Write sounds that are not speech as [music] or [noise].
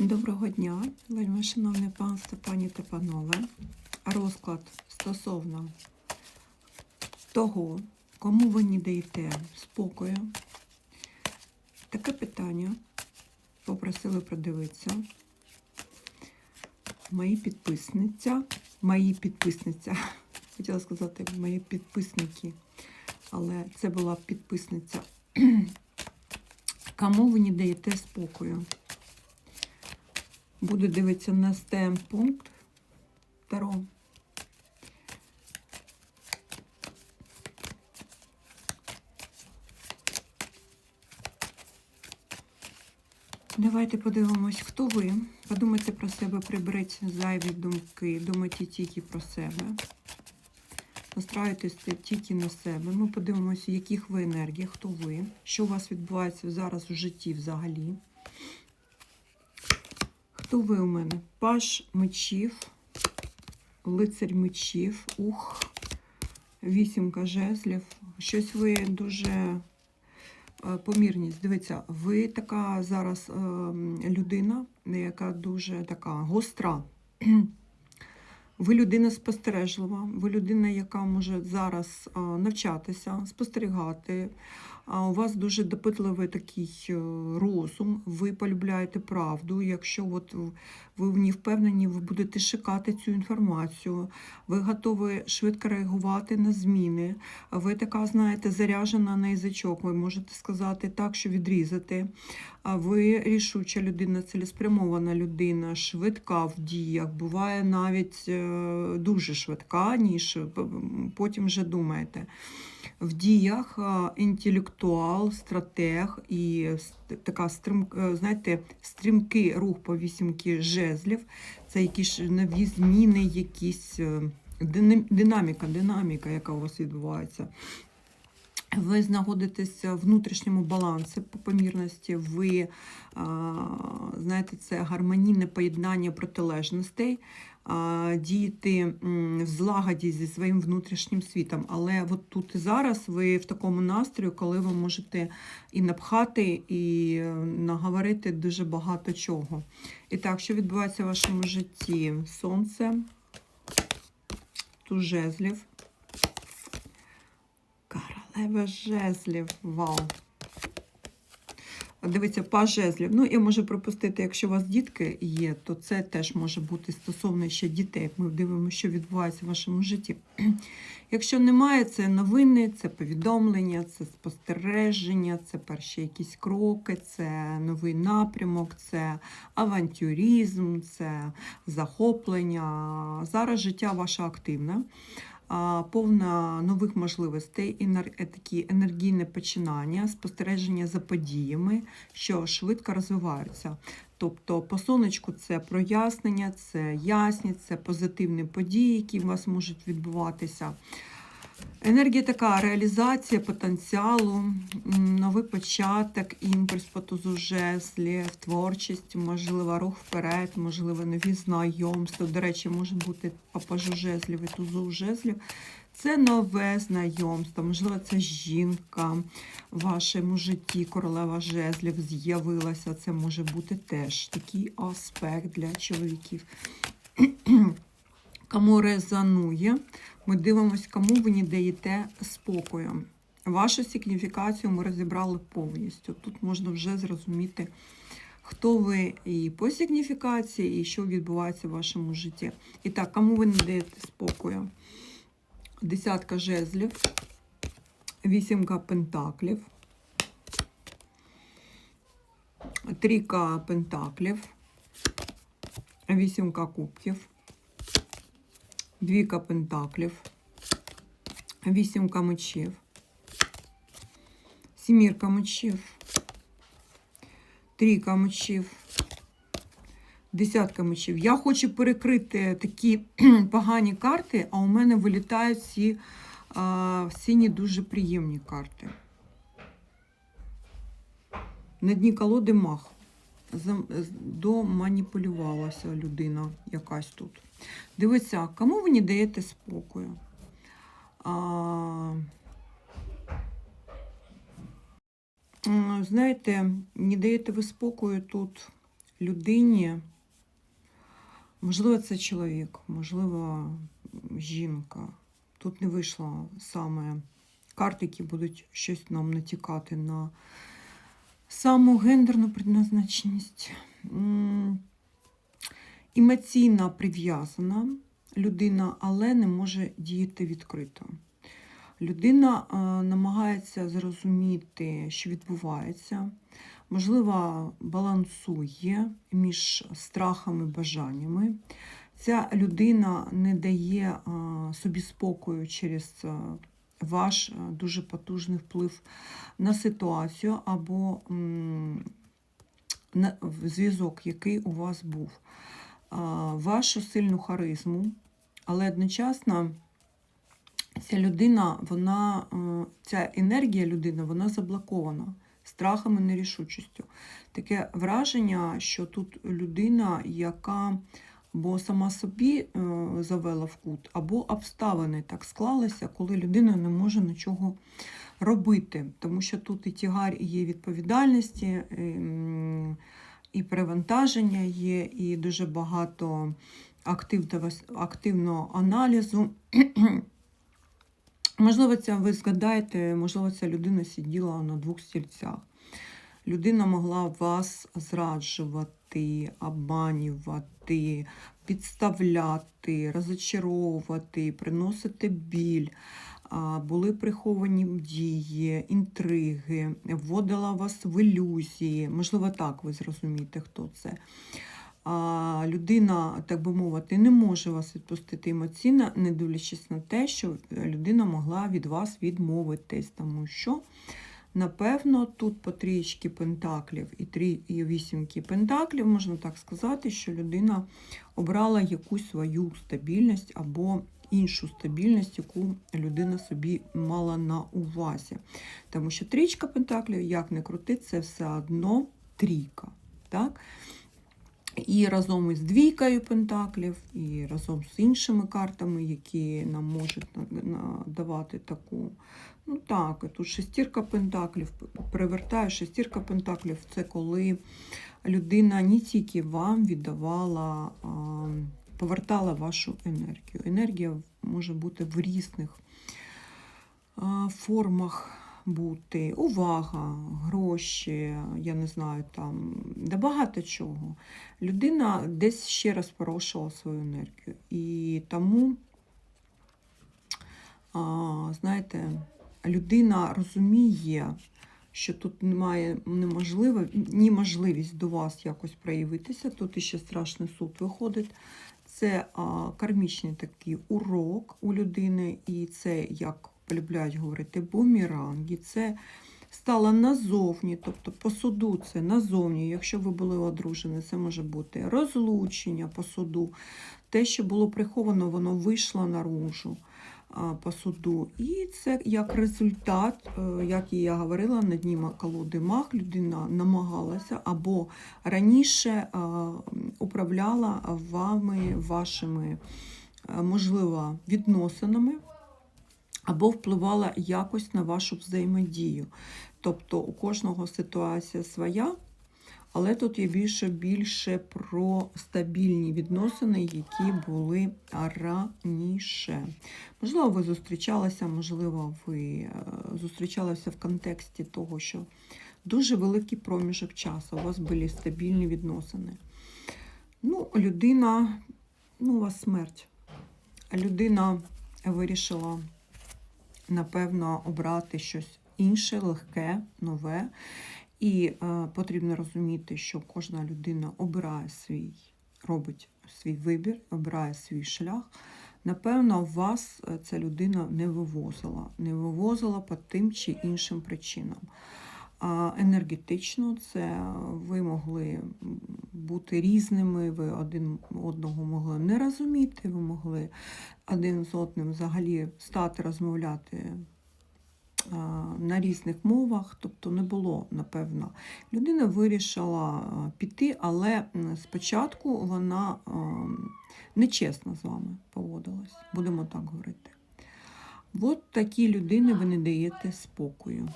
Доброго дня, вельми шановне панство, пані та панове. Розклад стосовно того, кому ви не даєте спокою. Таке питання попросили продивитися. Мої підписниця, мої підписниця, [laughs] хотіла сказати, мої підписники, але це була підписниця. [clears throat] Кому ви не даєте спокою? Буду дивитися на стем пункт Таро. Давайте подивимось, хто ви. Подумайте про себе, приберіть зайві думки, думайте тільки про себе. Настраюйтесь тільки на себе. Ми подивимося, яких ви енергіях, хто ви, що у вас відбувається зараз у житті взагалі. Хто ви у мене? Паш мечів, лицарь мечів, ух, вісімка жезлів. Щось ви дуже е, помірність. Дивіться, ви така зараз е, людина, яка дуже така гостра. [clears throat] Ви людина спостережлива, ви людина, яка може зараз навчатися, спостерігати. А у вас дуже допитливий такий е, розум, ви полюбляєте правду. Якщо от ви в ній впевнені, ви будете шукати цю інформацію, ви готові швидко реагувати на зміни. Ви така, знаєте, заряжена на язичок, ви можете сказати так, що відрізати. Ви рішуча людина, цілеспрямована людина, швидка в діях, буває навіть е, дуже швидка, ніж потім вже думаєте. В діях е, інтелектуал, стратег і така стрим, е, знаєте, стрімкий рух по вісімки жезлів. Це якісь нові зміни, якісь е, динаміка, динаміка, яка у вас відбувається. Ви знаходитеся в внутрішньому балансі по помірності, ви знаєте, це гармонійне поєднання протилежностей, діяти в злагоді зі своїм внутрішнім світом. Але от тут і зараз ви в такому настрої, коли ви можете і напхати, і е, наговорити дуже багато чого. І так, що відбувається в вашому житті? Сонце, туз жезлів. Королева жезлів. Вау. Дивіться, па жезлів. Ну, я можу пропустити, якщо у вас дітки є, то це теж може бути стосовно ще дітей. Ми дивимося, що відбувається в вашому житті. [clears throat] Якщо немає, це новини, це повідомлення, це спостереження, це перші якісь кроки, це новий напрямок, це авантюризм, це захоплення. Зараз життя ваше активне повна нових можливостей, е, такі енергійне починання, спостереження за подіями, що швидко розвиваються. Тобто по сонечку це прояснення, це ясність, це позитивні події, які у вас можуть відбуватися. Енергія така реалізація потенціалу, новий початок, імпульс по тузу жезлів, творчість, можливо, рух вперед, можливо, нові знайомства. До речі, може бути пажу жезлів і тузу жезлів. Це нове знайомство, можливо, це жінка в вашому житті, королева жезлів з'явилася. Це може бути теж такий аспект для чоловіків. Кому резонує, ми дивимося, кому ви не даєте спокою. Вашу сигніфікацію ми розібрали повністю. Тут можна вже зрозуміти, хто ви і по сигніфікації, і що відбувається в вашому житті. І так, кому ви не даєте спокою? Десятка жезлів, вісімка пентаклів, трійка пентаклів, вісімка кубків. Двійка пентаклів, вісімка мечів, сімірка мечів, трійка мечів, десятка мечів. Я хочу перекрити такі [clears throat] погані карти, а у мене вилітають а, всі дуже приємні карти. На дні колоди мах. Доманіпулювалася людина якась тут. Дивіться, кому ви не даєте спокою? А, знаєте, не даєте ви спокою тут людині, можливо, це чоловік, можливо, жінка. Тут не вийшло саме карти, які будуть щось нам натякати на саму гендерну предназначеність. Емоційно прив'язана людина, але не може діяти відкрито. Людина е, намагається зрозуміти, що відбувається, можливо, балансує між страхами і бажаннями. Ця людина не дає е, собі спокою через е, ваш дуже потужний вплив на ситуацію або на зв'язок, який у вас був. Вашу сильну харизму, але одночасно ця людина, вона, е, ця енергія людини, вона заблокована страхом і нерішучістю. Таке враження, що тут людина, яка або сама собі е, завела в кут, або обставини так склалися, коли людина не може нічого робити. Тому що тут і тягар і є відповідальності, і, і перевантаження є, і дуже багато активного, активного аналізу. [clears throat] Можливо, це ви згадаєте, можливо, ця людина сиділа на двох стільцях. Людина могла вас зраджувати, обманювати, підставляти, розочаровувати, приносити біль. Були приховані дії, інтриги, вводила вас в ілюзії. Можливо, так ви зрозумієте, хто це. А, Людина, так би мовити, не може вас відпустити емоційно, не дивлячись на те, що людина могла від вас відмовитись, тому що, напевно, тут по трієчки пентаклів і три і вісімки пентаклів, можна так сказати, що людина обрала якусь свою стабільність або іншу стабільність, яку людина собі мала на увазі. Тому що трічка пентаклів, як не крути, це все одно трійка. Так? І разом із двійкою пентаклів, і разом з іншими картами, які нам можуть надавати таку. Ну так, тут шестірка пентаклів, перевертаю шестірка пентаклів це коли людина не тільки вам віддавала, а повертала вашу енергію. Енергія може бути в різних формах бути, увага, гроші, я не знаю, там, да багато чого. Людина десь ще раз порушила свою енергію. І тому, знаєте, людина розуміє, що тут немає неможливо, ні можливість до вас якось проявитися. Тут іще страшний суд виходить. Це а, кармічний такий урок у людини, і це як полюбляють говорити бумеранги. Це стало назовні, тобто по суду це назовні. Якщо ви були одружені, це може бути розлучення по суду. Те, що було приховано, воно вийшло наружу по суду. І це як результат, е, як і я говорила, на дні колоди мах людина намагалася або раніше управляла вами, вашими, а, можливо, відносинами або впливала якось на вашу взаємодію. Тобто у кожного ситуація своя, але тут є більше більше про стабільні відносини, які були раніше. Можливо, ви зустрічалися, можливо, ви е, зустрічалися в контексті того, що дуже великий проміжок часу, у вас були стабільні відносини. Ну, людина, ну, у вас смерть. Людина вирішила напевно, обрати щось інше, легке, нове. І е, потрібно розуміти, що кожна людина обирає свій, робить свій вибір, обирає свій шлях. Напевно, вас е, ця людина не вивозила, не вивозила по тим чи іншим причинам. А енергетично це ви могли бути різними, ви один одного могли не розуміти, ви могли один з одним взагалі стати розмовляти на різних мовах, тобто не було, напевно. Людина вирішила піти, але спочатку вона нечесно з вами поводилась, будемо так говорити. От такій людині ви не даєте спокою.